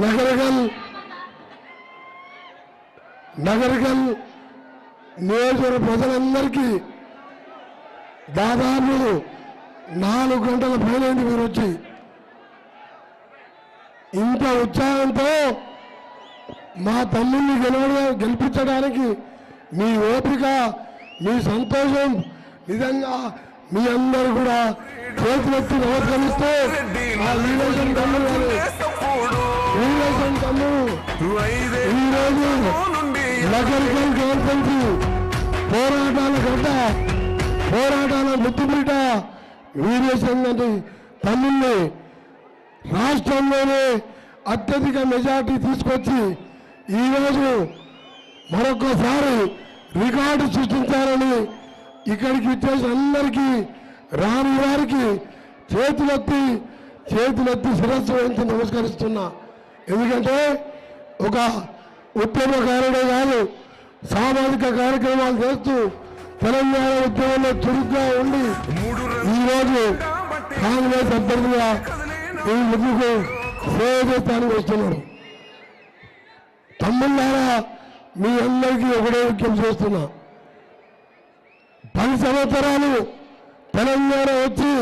నగరగల్ నగరగల్ నియోజకవర్గ ప్రజలందరికీ దాదాపు నాలుగు గంటల పైన మీరు వచ్చి. ఇంత ఉత్సాహంతో మా తమ్ముల్ని గెలవ గెలిపించడానికి మీ ఓపిక మీ సంతోషం నిజంగా మీ అందరూ కూడా చేతులెత్తి నమస్కరిస్తూ ఆ తమ్ముడు ఈరోజు నగరికల్ గవర్నమెంట్ పోరాటాల గడ్డ పోరాటాల ముద్దుబిడ్డ వీరేశం గారి తమ్ముల్ని రాష్ట్రంలోనే అత్యధిక మెజార్టీ తీసుకొచ్చి ఈరోజు మరొకసారి రికార్డు సృష్టించారని ఇక్కడికి వచ్చేసి అందరికీ రాని వారికి చేతులెత్తి చేతులెత్తి శిరస్సు వహించి నమస్కరిస్తున్నా. ఎందుకంటే ఒక ఉద్యమకారుడే కాదు సామాజిక కార్యక్రమాలు చేస్తూ తెలంగాణ ఉద్యమంలో చురుగ్గా ఉండి ఈరోజు కాంగ్రెస్ అభ్యర్థిగా ఈ ముందుకు సేవ చేస్తానికి వస్తున్నాడు తమ్ముళ్ళారా మీ అందరికీ ఒకటే విజ్ఞప్తి చేస్తున్నా. పది సంవత్సరాలు తెలంగాణ వచ్చి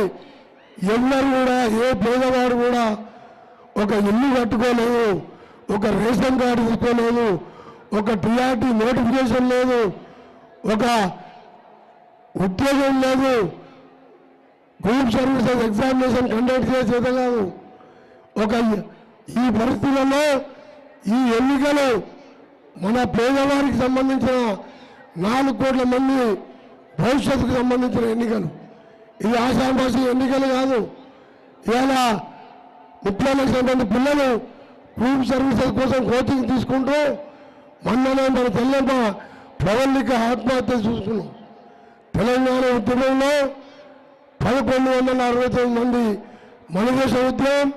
ఎవరు కూడా ఏ పేదవాడు కూడా ఒక ఇల్లు కట్టుకోలేదు ఒక రేషన్ కార్డు తీసుకోలేదు ఒక టీఆర్టీ నోటిఫికేషన్ లేదు ఒక ఉద్యోగం లేదు. గ్రూప్ సర్వీసెస్ ఎగ్జామినేషన్ కండక్ట్ చేసేది కాదు. ఒక ఈ పరిస్థితుల్లో ఈ ఎన్నికలు మన పేదవారికి సంబంధించిన నాలుగు కోట్ల మంది భవిష్యత్తుకు సంబంధించిన ఎన్నికలు. ఇది ఆశాభాషి ఎన్నికలు కాదు. ఇలా ముప్పై పిల్లలు ప్రూఫ్ సర్వీసెస్ కోసం కోచింగ్ తీసుకుంటూ మొన్ననే మన తెల్లమ్మ ప్రవల్లిక ఆత్మహత్య చూసుకున్నాం. తెలంగాణ ఉద్యమంలో పదకొండు వందల అరవై తొమ్మిది మంది మనదేశ ఉద్యమం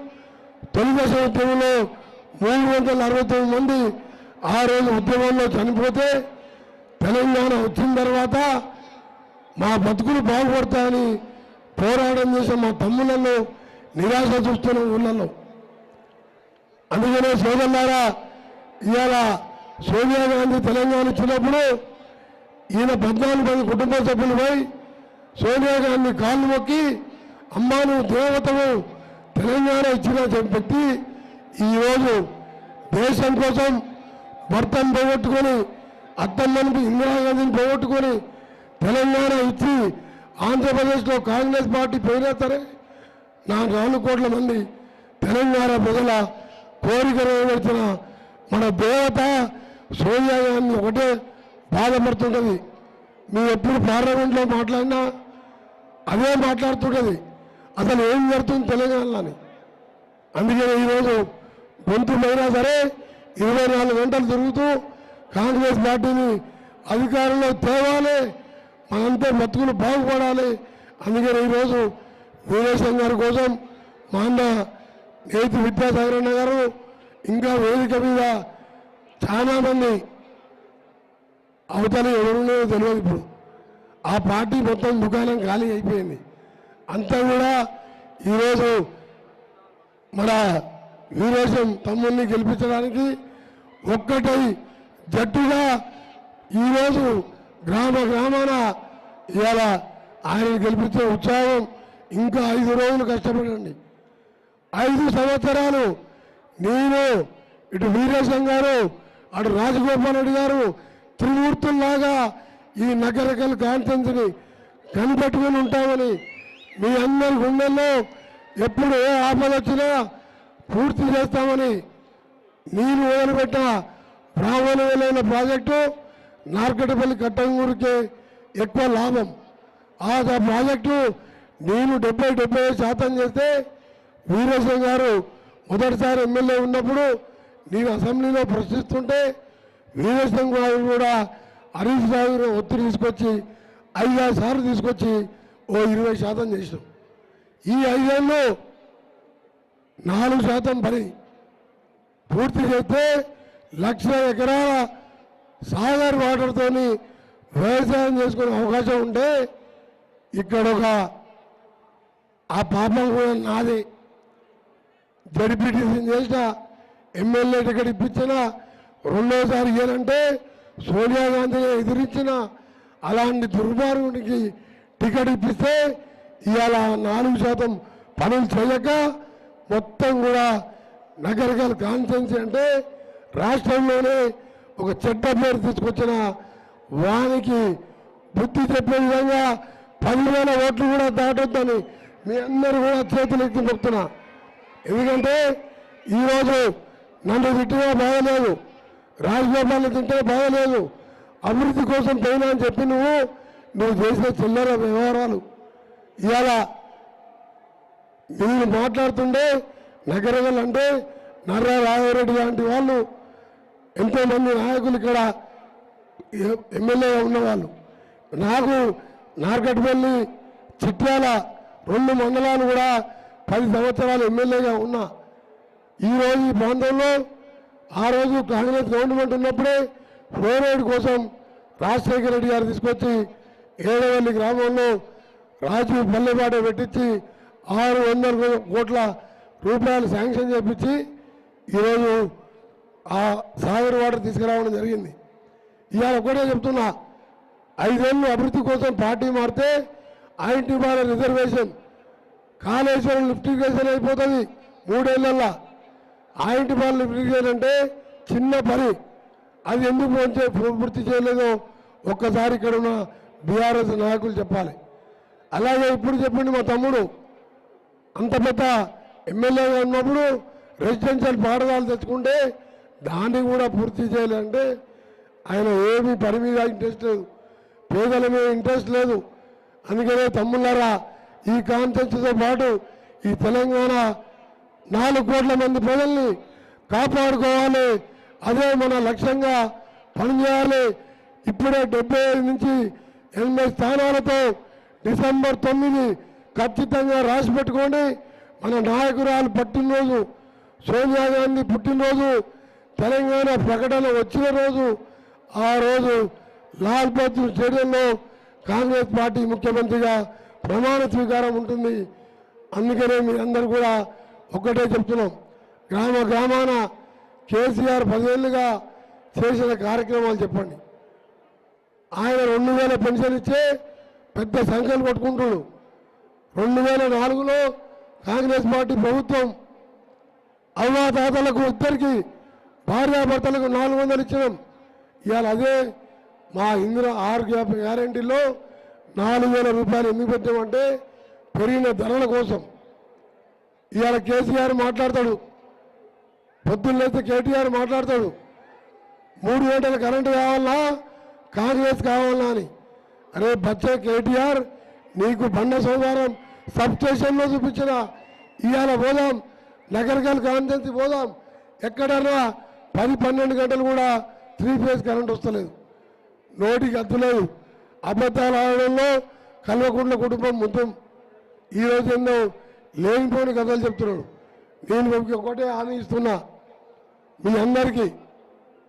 తెలుగుదేశం ఉద్యమంలో మూడు వందల అరవై తొమ్మిది మంది ఆ రోజు ఉద్యమంలో చనిపోతే తెలంగాణ వచ్చిన తర్వాత మా బతుకులు బాగుపడతాయని పోరాటం చేసిన మా తమ్ములను నిరాశ చూస్తున్నాం ఊళ్ళలో అందుకనే సోదరులారా ఇవాళ సోనియా గాంధీ తెలంగాణ ఇచ్చినప్పుడు ఈయన పద్నాలుగు మంది కుటుంబ సభ్యులు పోయి సోనియా గాంధీ కాళ్ళు మొక్కి అమ్మాను దేవతను తెలంగాణ ఇచ్చిన వ్యక్తి ఈరోజు దేశం కోసం భర్తను పోగొట్టుకొని అత్తమ్మని ఇందిరాగాంధీని పోగొట్టుకొని తెలంగాణ ఇచ్చి ఆంధ్రప్రదేశ్లో కాంగ్రెస్ పార్టీ పోయినా సరే నాలుగు కోట్ల మంది తెలంగాణ ప్రజల కోరిక నెరవేర్చిన మన దేవత సోనియా గాంధీ ఒకటే బాధపడుతుంటుంది. మేము ఎప్పుడు పార్లమెంట్లో మాట్లాడినా అదే మాట్లాడుతుంటుంది. అసలు ఏం జరుగుతుంది తెలంగాణలోని? అందుకే ఈరోజు గొంతుమైనా సరే ఇరవై నాలుగు గంటలు తిరుగుతూ కాంగ్రెస్ పార్టీని అధికారంలో తేవాలి మనంతా బతుకులు బాగుపడాలి. అందుకని ఈరోజు వీరేశం గారి కోసం మా నేతి విద్యాసాగర్ అన్న గారు ఇంకా వేదిక మీద చాలామంది అవతల ఎవరున్నాయో తెలియదు ఇప్పుడు. ఆ పార్టీ మొత్తం దుకాణం ఖాళీ అయిపోయింది. అంతా కూడా ఈరోజు మన వీరేశం తమ్ముల్ని గెలిపించడానికి ఒక్కటై జట్టుగా ఈరోజు గ్రామ గ్రామాన ఇవాళ ఆయన గెలిపించే ఉత్సాహం ఇంకా ఐదు రోజులు కష్టపడండి. ఐదు సంవత్సరాలు నేను ఇటు వీరేశం గారు అటు రాజగోపాల్ రెడ్డి గారు త్రిమూర్తుల్లాగా ఈ నగరకల్ కాన్ఫరెన్స్ని కనిపెట్టుకుని ఉంటామని మీ అందరి గుండెల్లో ఎప్పుడు ఏ ఆపద వచ్చినా పూర్తి చేస్తామని నీరు వదిలిపెట్ట బ్రాహ్మణమైన ప్రాజెక్టు నార్కటపల్లి కట్టంగూరికే ఎక్కువ లాభం. ఆ ప్రాజెక్టు నేను డెబ్బై డెబ్బై శాతం చేస్తే వీరేశం గారు మొదటిసారి ఎమ్మెల్యే ఉన్నప్పుడు నేను అసెంబ్లీలో ప్రశ్నిస్తుంటే వీరేశం గారు కూడా హరీష్ రావు ఒత్తిడి తీసుకొచ్చి ఐదారు సార్లు తీసుకొచ్చి ఓ ఇరవై శాతం చేసినాం. ఈ ఐదేళ్ళు నాలుగు శాతం పని పూర్తి చేస్తే లక్ష ఎకరాల సాగర్ వాటర్తోని వ్యవసాయం చేసుకునే అవకాశం ఉంటే ఇక్కడ ఒక ఆ పాపం కూడా నాదే. జడిపిటిషన్ చేసిన ఎమ్మెల్యే టికెట్ ఇప్పించిన రెండోసారి ఏంటంటే సోనియా గాంధీని ఎదిరించిన అలాంటి దుర్మార్గునికి టికెట్ ఇప్పిస్తే ఇవాళ నాలుగు శాతం పనులు చేయక మొత్తం కూడా నగరకాల కాన్సెన్సీ అంటే రాష్ట్రంలోనే ఒక చెడ్డ పేరు తీసుకొచ్చిన వానికి బుద్ధి చెప్పే విధంగా పదివేల ఓట్లు కూడా దాటొద్దని మీ అందరూ కూడా చేతులెత్తి చెప్తున్నా ఎందుకంటే ఈరోజు నన్ను తిట్టినా బాగలేదు. రాజగోపాల్ని తింటే బాగలేదు. అభివృద్ధి కోసం పోయినా అని చెప్పి నువ్వు నువ్వు చేసిన చిల్లర వ్యవహారాలు. ఇవాళ మీరు మాట్లాడుతుంటే నగరగల్ అంటే నర్రా రాఘవరెడ్డి లాంటి వాళ్ళు ఎంతోమంది నాయకులు ఇక్కడ ఎమ్మెల్యేగా ఉన్నవాళ్ళు. నాకు నార్కట్పల్లి చిట్యాల రెండు మండలాలు కూడా పది సంవత్సరాలు ఎమ్మెల్యేగా ఉన్నా ఈరోజు ఈ ప్రాంతంలో ఆ రోజు కాంగ్రెస్ గవర్నమెంట్ ఉన్నప్పుడే ఫ్లోరైడ్ కోసం రాజశేఖర రెడ్డి గారు తీసుకొచ్చి ఏడవల్లి గ్రామంలో రాజీవ్ పల్లెపాట పెట్టించి ఆరు వందల కోట్ల రూపాయలు శాంక్షన్ చేపించి ఈరోజు ఆ సాగర్ వాటర్ తీసుకురావడం జరిగింది. ఇవాళ ఒకటే చెప్తున్నా ఐదేళ్ళు అభివృద్ధి కోసం పార్టీ మారితే ఐఎన్టీ బాల రిజర్వేషన్ కాళేశ్వరం లిఫ్టిగేషన్ అయిపోతుంది మూడేళ్ళల్లా. ఆయింటి బాల లిఫ్టిగేషన్ అంటే చిన్న పని. అది ఎందుకు పూర్తి చేయలేదో ఒక్కసారి ఇక్కడ ఉన్న బీఆర్ఎస్ నాయకులు చెప్పాలి. అలాగే ఇప్పుడు చెప్పిండు మా తమ్ముడు. అంత పెద్ద ఎమ్మెల్యేగా ఉన్నప్పుడు రెసిడెన్షియల్ పాఠశాల తెచ్చుకుంటే దాన్ని కూడా పూర్తి చేయాలంటే ఆయన ఏమీ పని మీద ఇంట్రెస్ట్ లేదు. పేదల మీద ఇంట్రెస్ట్ లేదు. అందుకనే తమ్ముళ్ళారా ఈ కాన్సెన్స్తో పాటు ఈ తెలంగాణ నాలుగు కోట్ల మంది ప్రజల్ని కాపాడుకోవాలి. అదే మన లక్ష్యంగా పనిచేయాలి ఇప్పుడే డెబ్బై ఐదు నుంచి ఎనభై స్థానాలతో డిసెంబర్ తొమ్మిది ఖచ్చితంగా రాసి పెట్టుకోండి. మన నాయకురాలు పుట్టినరోజు సోనియా గాంధీ పుట్టినరోజు తెలంగాణ ప్రకటన వచ్చిన రోజు ఆ రోజు లాల్ బహదూర్ స్టేడియంలో కాంగ్రెస్ పార్టీ ముఖ్యమంత్రిగా ప్రమాణ స్వీకారం ఉంటుంది. అందుకనే మీ అందరు కూడా ఒక్కటే చెప్తున్నాం. గ్రామ గ్రామాన కేసీఆర్ పదేళ్ళుగా చేసిన కార్యక్రమాలు చెప్పండి. ఆయన రెండు వేల పెన్షన్ ఇచ్చే పెద్ద సంఖ్యలు పట్టుకుంటున్నాడు రెండు వేల నాలుగులో కాంగ్రెస్ పార్టీ ప్రభుత్వం అవ్వాతాతలకు ఇద్దరికి భార్యాభర్తలకు నాలుగు వందలు ఇచ్చినాం. ఇవాళ అదే మా ఇందిర ఆరు గ్యాప్ గ్యారంటీలో నాలుగు వేల రూపాయలు ఎందుకు పెట్టామంటే పెరిగిన ధరల కోసం. ఇవాళ కేసీఆర్ మాట్లాడతాడు. పొద్దున్నైతే కేటీఆర్ మాట్లాడతాడు. మూడు గంటల కరెంటు కావాలా? కాంగ్రెస్ కావాలా అని. అరే బచ్చే కేటీఆర్ నీకు బండ సోమవారం సబ్ స్టేషన్లో చూపించిన ఇవాళ పోదాం. నగరకల్ కాన్సెన్సీ పోదాం. ఎక్కడన్నా పది పన్నెండు గంటలు కూడా త్రీ ఫేజ్ కరెంట్ వస్తలేదు. నోటికి అద్దులేదు అబద్ధాలు ఆడడంలో కల్వకుంట్ల కుటుంబం మొత్తం ఈరోజు ఎన్నో లేనిపోని కథలు చెప్తున్నాడు. నేను ఒకటే హామీ ఇస్తున్నా. మీ అందరికీ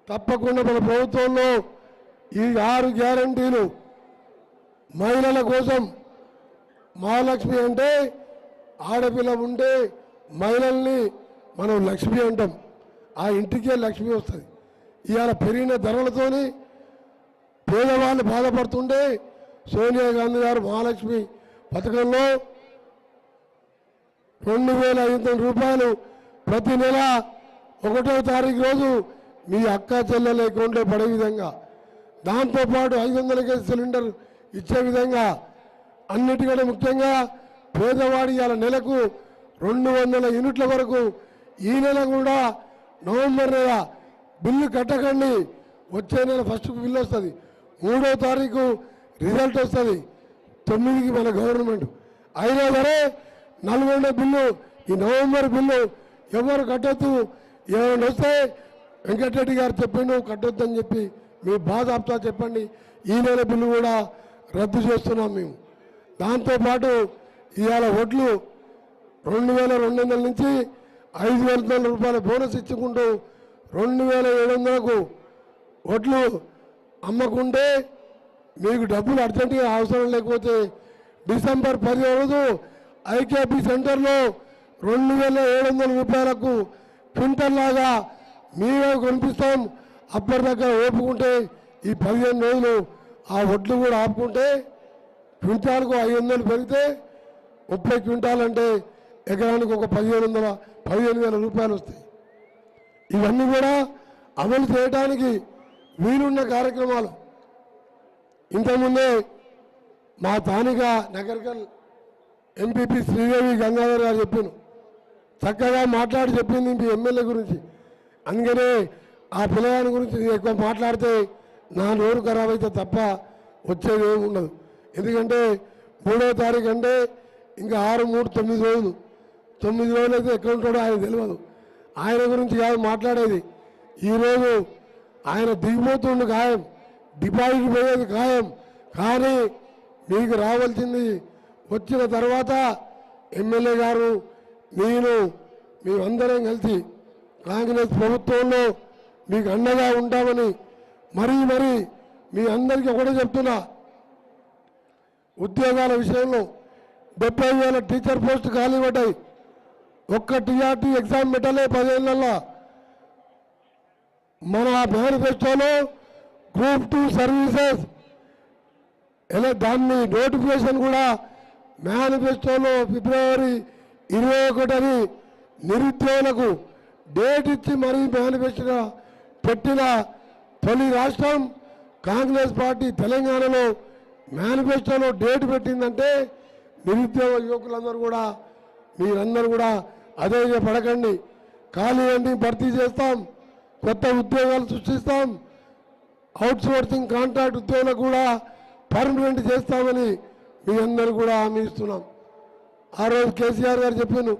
తప్పకుండా మన ప్రభుత్వంలో ఈ ఆరు గ్యారంటీలు మహిళల కోసం మహాలక్ష్మి అంటే ఆడపిల్ల ఉంటే మహిళల్ని మనం లక్ష్మి అంటాం. ఆ ఇంటికే లక్ష్మి వస్తుంది. ఇవాళ పెరిగిన ధరలతోని పేదవాళ్ళు బాధపడుతుంటే సోనియా గాంధీ గారు మహాలక్ష్మి పథకంలో రెండు వేల ఐదు వందల రూపాయలు ప్రతి నెల ఒకటో తారీఖు రోజు మీ అక్క చెల్లెల అకౌంట్లో పడే విధంగా. దాంతోపాటు ఐదు వందల కేజీ సిలిండర్ ఇచ్చే విధంగా. అన్నిటికంటే ముఖ్యంగా పేదవాడి ఇవాళ నెలకు రెండు వందల యూనిట్ల వరకు ఈ నెల కూడా నవంబర్ నెల బిల్లు కట్టకండి. వచ్చే నెల ఫస్ట్ బిల్లు వస్తుంది. మూడో తారీఖు రిజల్ట్ వస్తుంది. తొమ్మిదికి మన గవర్నమెంట్. అయినా సరే నల్గొండ బిల్లు ఈ నవంబర్ బిల్లు ఎవరు కట్టొద్దు? ఏమైనా వస్తే వెంకటరెడ్డి గారు చెప్పిండు కట్టొద్దని చెప్పి మీ బాధ ఆప్తా చెప్పండి. ఈ నెల బిల్లు కూడా రద్దు చేస్తున్నాం మేము. దాంతోపాటు ఇవాళ వడ్లు రెండు వేల రెండు వందల నుంచి ఐదు వేల వందల రూపాయల బోనస్ ఇచ్చుకుంటూ రెండు వేల ఏడు వందలకు వడ్లు అమ్మకుంటే మీకు డబ్బులు అర్జెంటుగా అవసరం లేకపోతే డిసెంబర్ పది రోజు ఐకేపీ సెంటర్లో రెండు వేల ఏడు వందల రూపాయలకు క్వింటల్ లాగా కొనిపిస్తాం కొనిపిస్తాం. అప్పటిదాకా ఓపుకుంటే ఈ పదిహేను రోజులు ఆ వడ్లు కూడా ఆపుకుంటే క్వింటాల్కు ఐదు వందలు పెరిగితే ముప్పై క్వింటాల్ అంటే ఎకరానికి ఒక పదిహేను వందల పదిహేను వేల రూపాయలు వస్తాయి. ఇవన్నీ కూడా అమలు చేయడానికి మీరున్న కార్యక్రమాలు. ఇంతకుముందే మా స్థానిక నగరికల్ ఎంపీపీ శ్రీదేవి గంగాధర్ గారు చెప్పాను చక్కగా మాట్లాడి చెప్పింది మీ ఎమ్మెల్యే గురించి. అందుకనే ఆ పిల్లగాని గురించి ఎక్కువ మాట్లాడితే నా నోరు ఖరాబ్ అయితే తప్ప వచ్చేది ఏమి ఉండదు. ఎందుకంటే మూడో తారీఖు అంటే ఇంకా ఆరు మూడు తొమ్మిది రోజులు. తొమ్మిది రోజులు అయితే ఎక్కడ ఉంటాడో ఆయన తెలియదు ఆయన గురించి కాదు మాట్లాడేది. ఈరోజు ఆయన దిగిపోతుండు ఖాయం డిపాజిట్ పోయేది ఖాయం. కానీ మీకు రావాల్సింది వచ్చిన తర్వాత ఎమ్మెల్యే గారు నేను మేమందరం కలిసి కాంగ్రెస్ ప్రభుత్వంలో మీకు అండగా ఉంటామని మరీ మరీ మీ అందరికీ ఒకటే చెప్తున్నా. ఉద్యోగాల విషయంలో డెబ్బై వేల టీచర్ పోస్ట్ ఖాళీ పడ్డాయి. ఒక్క టీఆర్టీ ఎగ్జామ్ పెట్టలే పదేళ్ళల్లో మన మేనిఫెస్టోలో గ్రూప్ టూ సర్వీసెస్ ఎలా దాన్ని నోటిఫికేషన్ కూడా మేనిఫెస్టోలో ఫిబ్రవరి ఇరవై ఒకటని నిరుద్యోగులకు డేట్ ఇచ్చి మరీ మేనిఫెస్టో పెట్టిన తొలి రాష్ట్రం కాంగ్రెస్ పార్టీ తెలంగాణలో మేనిఫెస్టోలో డేట్ పెట్టిందంటే నిరుద్యోగ యువకులందరూ కూడా మీరందరూ కూడా అదే పడకండి ఖాళీ అండి భర్తీ చేస్తాం. కొత్త ఉద్యోగాలు సృష్టిస్తాం. అవుట్సోర్సింగ్ కాంట్రాక్ట్ ఉద్యోగులకు కూడా పర్మనెంట్ చేస్తామని మీ అందరూ కూడా హామీ ఇస్తున్నాం. ఆ రోజు కేసీఆర్ గారు చెప్పాను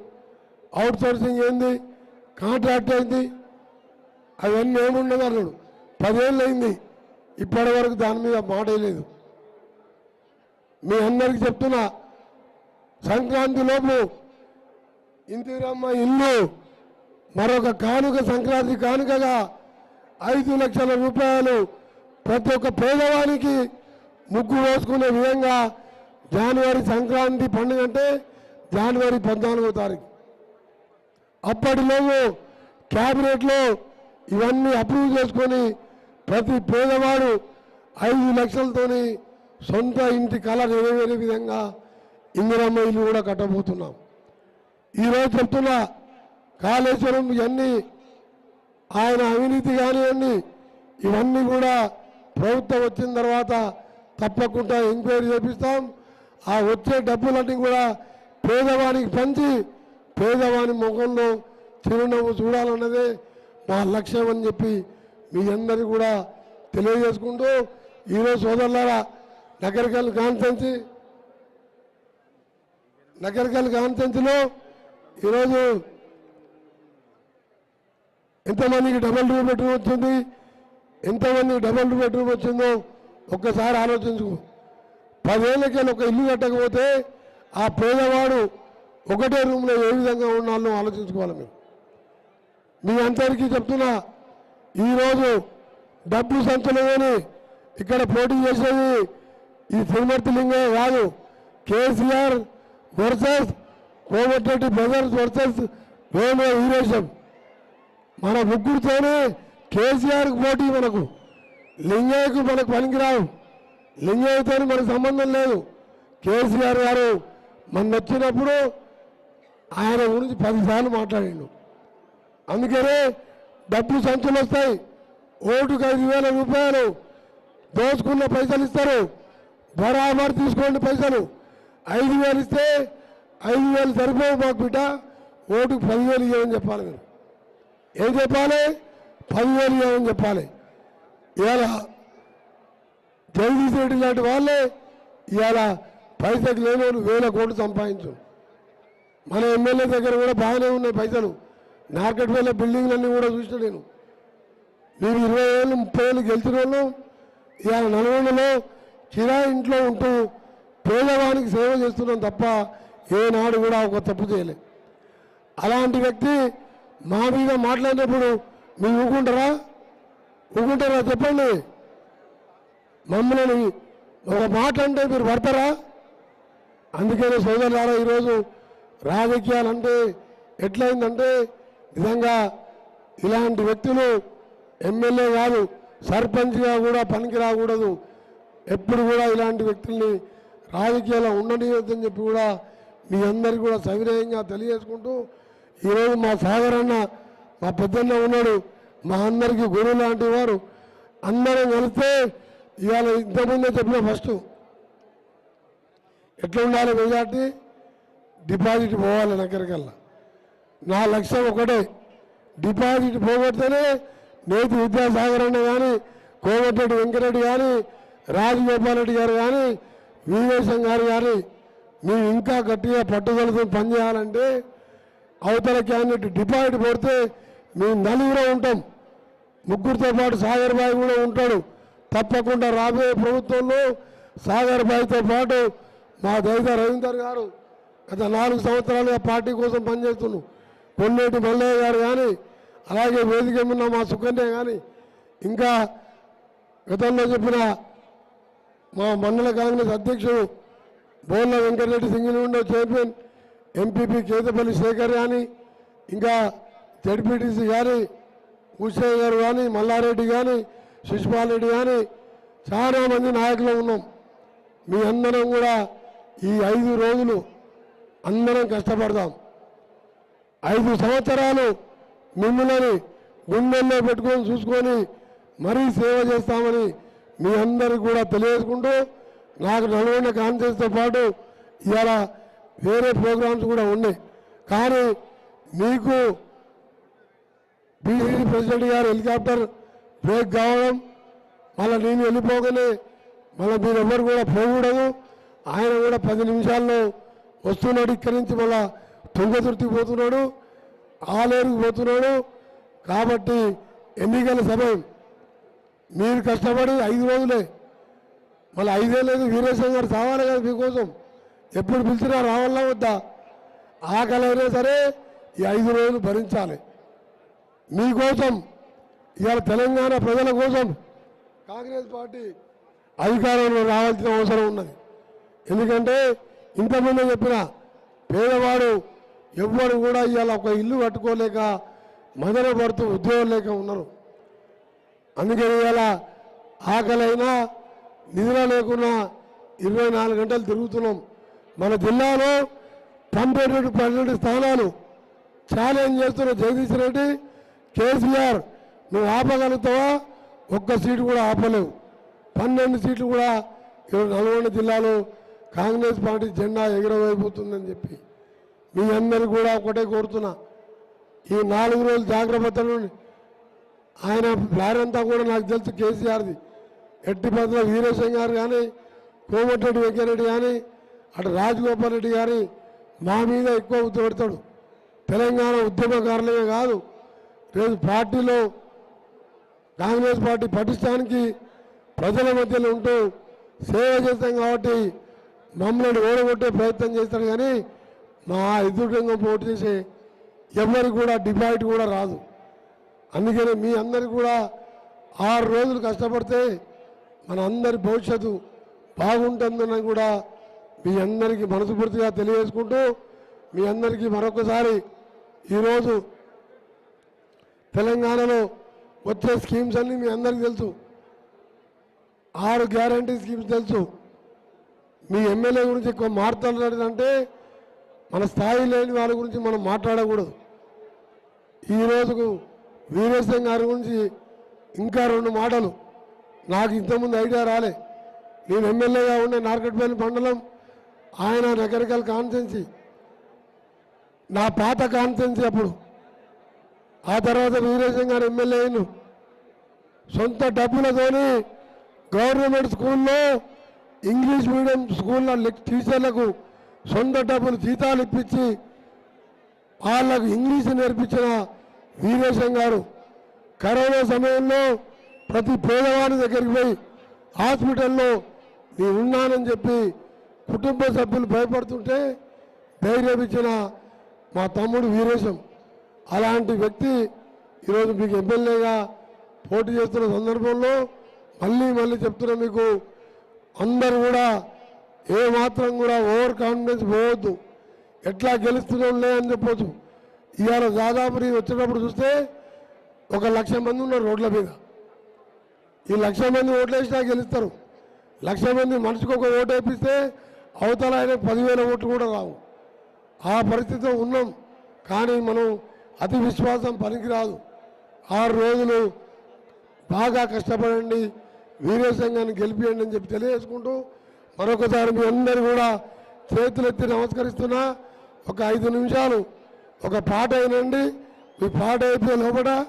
అవుట్సోర్సింగ్ ఏంది? కాంట్రాక్ట్ ఏంది? అవన్నీ ఏముండదు అన్నాడు. పదేళ్ళు అయింది ఇప్పటి వరకు దాని మీద మాటే లేదు. మీ అందరికి చెప్తున్నా సంక్రాంతి లోపు ఇందిరమ్మ ఇల్లు మరొక కానుక సంక్రాంతి కానుకగా ఐదు లక్షల రూపాయలు ప్రతి ఒక్క పేదవానికి ముగ్గు వేసుకునే విధంగా జనవరి సంక్రాంతి పండుగ అంటే జనవరి పద్నాలుగో తారీఖు. అప్పటిలోపు క్యాబినెట్లో ఇవన్నీ అప్రూవ్ చేసుకొని ప్రతి పేదవాడు ఐదు లక్షలతోని సొంత ఇంటి కళ నెరవేరే విధంగా ఇందిరమ్మ ఇల్లు కూడా కట్టబోతున్నాం. ఈరోజు చెప్తున్నా కాళేశ్వరం ఇవన్నీ ఆయన అవినీతి కానివ్వండి ఇవన్నీ కూడా ప్రభుత్వం వచ్చిన తర్వాత తప్పకుండా ఎంక్వైరీ చేపిస్తాం. ఆ వచ్చే డబ్బులన్నీ కూడా పేదవానికి పంచి పేదవాని ముఖంలో చిరునవ్వు చూడాలన్నదే మా లక్ష్యం అని చెప్పి మీ అందరికీ కూడా తెలియజేసుకుంటూ ఈరోజు సోదరులారా నగరికల్ కాన్ఫరెన్సీ నగరికల్ కాన్ఫరెన్స్లో ఈరోజు ఎంతమందికి డబల్ రూమ్ బెడ్రూమ్ వచ్చింది? ఎంతమందికి డబల్ రూమ్ బెడ్రూమ్ వచ్చిందో ఒక్కసారి ఆలోచించుకో. పదేళ్ళకైనా ఒక ఇల్లు కట్టకపోతే ఆ పేదవాడు ఒకటే రూమ్లో ఏ విధంగా ఉన్నాలో ఆలోచించుకోవాలి మీరు. మీ అందరికీ చెప్తున్నా ఈరోజు డబ్బు సంచులలోని ఇక్కడ పోటీ చేసేది ఈ తిరుమర్తి లింగే కాదు KCR versus Komatireddy brothers versus Vema Veeresham. మన ముగ్గురితోనే కేసీఆర్కి పోటీ మనకు లింగయ్యకు మనకు పనికిరావు. లింగయ్యతో మనకు సంబంధం లేదు. కేసీఆర్ గారు మన వచ్చినప్పుడు ఆయన గురించి పదిసార్లు మాట్లాడిండు. అందుకనే డబ్బు సంచులు వస్తాయి. ఓటుకు ఐదు వేల రూపాయలు దోచుకున్న పైసలు ఇస్తారు. బరాబర్ తీసుకోండి పైసలు. ఐదు వేలు ఇస్తే ఐదు వేలు సరిపోవు మాకు బిడ్డ. ఓటుకు పదివేలు ఇవ్వమని చెప్పాలి మీరు. ఏం చెప్పాలి? పదివేలు ఇవ్వమని చెప్పాలి. ఇవాళ జగదీష్ రెడ్డి లాంటి వాళ్ళే ఇవాళ పైసలు లేని వాళ్ళు వేల కోట్లు సంపాదించు. మన ఎమ్మెల్యే దగ్గర కూడా బాగానే ఉన్నాయి పైసలు. మార్కెట్ వేల బిల్డింగ్లన్నీ కూడా చూసిన నేను. మీరు ఇరవై ఏళ్ళు ముప్పై ఏళ్ళు గెలిచిన వాళ్ళు ఇవాళ నల్గొండలో చిరా ఇంట్లో ఉంటూ పేదవానికి సేవ చేస్తున్నాం తప్ప ఏనాడు కూడా ఒక తప్పు చేయలే. అలాంటి వ్యక్తి మా మీద మాట్లాడినప్పుడు మీరు ఊకుంటారా? ఊకుంటారా చెప్పండి. మమ్మల్ని ఒక మాట అంటే మీరు పడతారా? అందుకనే సోదరులారా ఈరోజు రాజకీయాలంటే ఎట్లయిందంటే నిజంగా ఇలాంటి వ్యక్తులు ఎమ్మెల్యే కాదు సర్పంచ్గా కూడా పనికి రాకూడదు. ఎప్పుడు కూడా ఇలాంటి వ్యక్తుల్ని రాజకీయాల్లో ఉండనియొద్దని చెప్పి కూడా మీ అందరికీ కూడా సవినయంగా తెలియజేసుకుంటూ ఈరోజు మా సాగర్ అన్న మా పెద్దన్న ఉన్నాడు. మా అందరికీ గురువు లాంటి వారు. అందరం కలిస్తే ఇవాళ ఇంతకుముందే చెప్పిన ఫస్ట్. ఎట్లా ఉండాలి మెజార్టీ? డిపాజిట్ పోవాలి దగ్గరికల్లా. నా లక్ష్యం ఒకటే. డిపాజిట్ పోగొడితేనే నేతి విద్యాసాగర్ అన్న కానీ కోమటిరెడ్డి వెంకరెడ్డి కానీ రాజగోపాల్ రెడ్డి గారు కానీ వీరేశం గారు కానీ మేము ఇంకా గట్టిగా పట్టుదలతో పనిచేయాలంటే అవతల క్యాండిడేట్ డిపాజిట్ పెడితే మేము నలుగురే ఉంటాం. ముగ్గురితో పాటు సాగర్ బాయ్ కూడా ఉంటాడు. తప్పకుండా రాబోయే ప్రభుత్వంలో సాగర్ బాయ్తో పాటు మా దైత రవీందర్ గారు గత నాలుగు సంవత్సరాలుగా పార్టీ కోసం పనిచేస్తున్నాం కొన్నేటి మల్లయ్య గారు కానీ అలాగే వేదిక ఉన్న మా సుకన్య కానీ ఇంకా గతంలో చెప్పిన మా మండల కాంగ్రెస్ అధ్యక్షుడు Borla Venkatareddy single chairman MPP Kethapalli Shekar కానీ ఇంకా జడ్పీటీసీ కానీ ఉసే గారు కానీ మల్లారెడ్డి కానీ శిశుపాల్ రెడ్డి కానీ చాలామంది నాయకులు ఉన్నాం. మీ అందరం కూడా ఈ ఐదు రోజులు అందరం కష్టపడదాం. ఐదు సంవత్సరాలు మిమ్మల్ని గుండెల్లో పెట్టుకొని చూసుకొని మరీ సేవ చేస్తామని మీ అందరికి కూడా తెలియజేసుకుంటూ నాకు నల్గొండ కాన్ఫరెన్స్తో పాటు ఇవాళ వేరే ప్రోగ్రామ్స్ కూడా ఉన్నాయి. కానీ మీకు బీసీసీ ప్రెసిడెంట్ గారు హెలికాప్టర్ బ్రేక్ కావడం మళ్ళీ నేను వెళ్ళిపోగానే మళ్ళీ మీరు ఎవరు కూడా పోకూడదు. ఆయన కూడా పది నిమిషాల్లో వస్తున్నాడు ఇక్కడి నుంచి మళ్ళా తుంగతుర్తికి పోతున్నాడు ఆలేరుకు పోతున్నాడు. కాబట్టి ఎన్నికల సమయం మీరు కష్టపడి ఐదు రోజులే. మళ్ళీ ఐదే లేదు వీరేశం గారు సావాలి కదా మీకోసం. ఎప్పుడు పిలిచినా రావాలా వద్దా? ఆకలైనా సరే ఈ ఐదు రోజులు భరించాలి. మీకోసం ఇవాళ తెలంగాణ ప్రజల కోసం కాంగ్రెస్ పార్టీ అధికారంలో రావాల్సిన అవసరం ఉన్నది. ఎందుకంటే ఇంతకుముందు చెప్పిన పేదవాడు ఎవ్వరు కూడా ఇవాళ ఒక ఇల్లు కట్టుకోలేక మదన పడుతూ ఉద్యోగం లేక ఉన్నారు. అందుకని ఇవాళ ఆకలైనా నిద్ర లేకున్నా ఇరవై నాలుగు గంటలు తిరుగుతున్నాం. మన జిల్లాలో పంపేటటువంటి పన్నెండు స్థానాలు ఛాలెంజ్ చేస్తున్న జగదీష్ రెడ్డి కేసీఆర్ నువ్వు ఆపగలుగుతావా? ఒక్క సీటు కూడా ఆపలేవు. పన్నెండు సీట్లు కూడా ఈరోజు నల్గొండ జిల్లాలో కాంగ్రెస్ పార్టీ జెండా ఎగురవైపోతుందని చెప్పి మీ అందరికీ కూడా ఒకటే కోరుతున్నా. ఈ నాలుగు రోజులు జాగ్రత్తలు ఆయన ప్లాన్ అంతా కూడా నాకు తెలుసు కేసీఆర్ది. ఎట్టి పద్ధతిలో వీరేశం గారు కానీ కోమటిరెడ్డి వెంకరెడ్డి కానీ అటు రాజగోపాల్ రెడ్డి గారి మా మీద ఎక్కువ పెడతాడు. తెలంగాణ ఉద్యమకారులే కాదు రేపు పార్టీలో కాంగ్రెస్ పార్టీ పటిష్టానికి ప్రజల మధ్యలో ఉంటూ సేవ చేస్తాం కాబట్టి మమ్మల్ని ఓడగొట్టే ప్రయత్నం చేస్తాడు కానీ మా ఎదురుగా పోటీ చేసే ఎవరికి కూడా డిపాజిట్ కూడా రాదు. అందుకని మీ అందరికి కూడా ఆరు రోజులు కష్టపడితే మన అందరి భవిష్యత్తు బాగుంటుందని కూడా మీ అందరికీ మనస్ఫూర్తిగా తెలియజేసుకుంటూ మీ అందరికీ మరొకసారి ఈరోజు తెలంగాణలో వచ్చే స్కీమ్స్ అన్నీ మీ అందరికీ తెలుసు. ఆరు గ్యారంటీ స్కీమ్స్ తెలుసు. మీ ఎమ్మెల్యే గురించి ఎక్కువ మాట్లాడాలంటే మన స్థాయి లేని వాళ్ళ గురించి మనం మాట్లాడకూడదు. ఈ రోజుకు వీరేశం గారి గురించి ఇంకా రెండు మాటలు. నాకు ఇంతకుముందు ఐడియా రాలే. నేను ఎమ్మెల్యేగా ఉండే నార్కట్పల్లి మండలం ఆయన రకరకాల కాన్స్టెన్సీ నా పాత కాన్స్టెన్సీ అప్పుడు. ఆ తర్వాత వీరేశం గారు ఎమ్మెల్యే అయిన సొంత డబ్బులతోని గవర్నమెంట్ స్కూల్లో ఇంగ్లీష్ మీడియం స్కూల్లో టీచర్లకు సొంత డబ్బులు జీతాలు ఇప్పించి వాళ్ళకు ఇంగ్లీష్ నేర్పించిన వీరేశం గారు. కరోనా సమయంలో ప్రతి పేదవాడి దగ్గరికి పోయి హాస్పిటల్లో నేను ఉన్నానని చెప్పి కుటుంబ సభ్యులు భయపడుతుంటే ధైర్యం ఇచ్చిన మా తమ్ముడు వీరేశం. అలాంటి వ్యక్తి ఈరోజు మీకు ఎమ్మెల్యేగా పోటీ చేస్తున్న సందర్భంలో మళ్ళీ మళ్ళీ చెప్తున్నా మీకు అందరూ కూడా ఏ మాత్రం కూడా ఓవర్ కాన్ఫిడెన్స్ పోవద్దు. ఎట్లా గెలుస్తున్నాం లేదని చెప్పొచ్చు ఇవాళ దాదాపు నేను వచ్చేటప్పుడు చూస్తే ఒక లక్ష మంది ఉన్నారు రోడ్ల మీద. ఈ లక్ష మంది ఓట్లేసినా గెలుస్తారు. లక్ష మంది మనిషికి ఒక ఓటు వేపిస్తే అవతల ఆయనకు పదివేల ఓట్లు కూడా రావు. ఆ పరిస్థితిలో ఉన్నాం. కానీ మనం అతి విశ్వాసం పనికిరాదు. ఆరు రోజులు బాగా కష్టపడండి వీరేశంగాన్ని గెలిపియండి అని చెప్పి తెలియజేసుకుంటూ మరొకసారి మీ అందరూ కూడా చేతులెత్తి నమస్కరిస్తున్నా. ఒక ఐదు నిమిషాలు ఒక పాట అయినండి మీ పాట అయిపోయే లోపల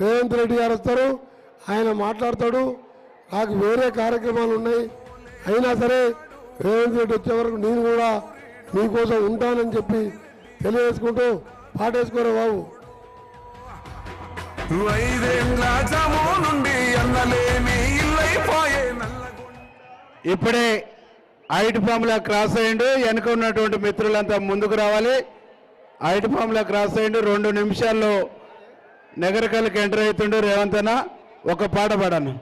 రేవంత్ రెడ్డి గారు వస్తారు. ఆయన మాట్లాడతాడు. నాకు వేరే కార్యక్రమాలు ఉన్నాయి. అయినా సరే రేవంత్ రెడ్డి వచ్చే వరకు నేను కూడా మీకోసం ఉంటానని చెప్పి తెలియజేసుకుంటూ పాట వేసుకోరా బాబు ఇప్పుడే ఐట్ ఫామ్లా క్రాస్ అయ్యిండు వెనుక ఉన్నటువంటి మిత్రులంతా ముందుకు రావాలి. ఐట్ ఫామ్లా క్రాస్ అయ్యిండు రెండు నిమిషాల్లో నగరికల్కి ఎంటర్ అవుతుండు రేవంత్ అన్న. ఒక పాట పాడను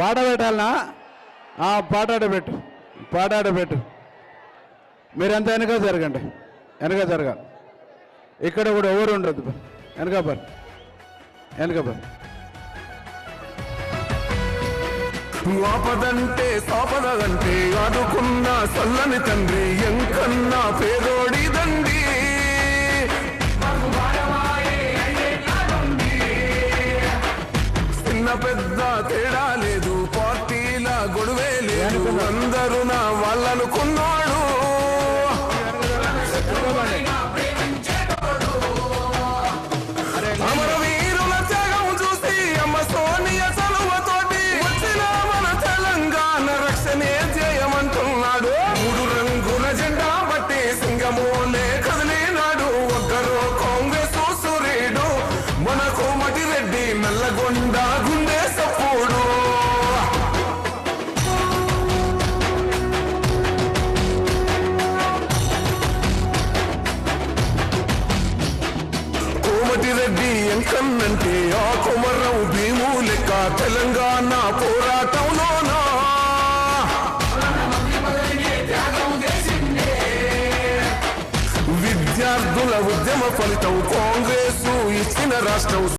పాట పెట్టాలనా ఆ, పాట పాడాడబెట్టు. పాట మీరంతా వెనక జరగండి. వెనక జరగాలి. ఇక్కడ కూడా ఎవరు ఉండదు వెనక బర్ వెనక బర్ ఆపదంటే సాపదంటే ఆదుకున్న సల్లని తండ్రి ఎంకన్నా పేదోడి దండి. చిన్న పెద్ద తేడా లేదు. అందరూ నా వాళ్ళనుకున్న విద్యార్థుల ఉద్యమ ఫలితం కాంగ్రెస్ ఇచ్చిన రాష్ట్రం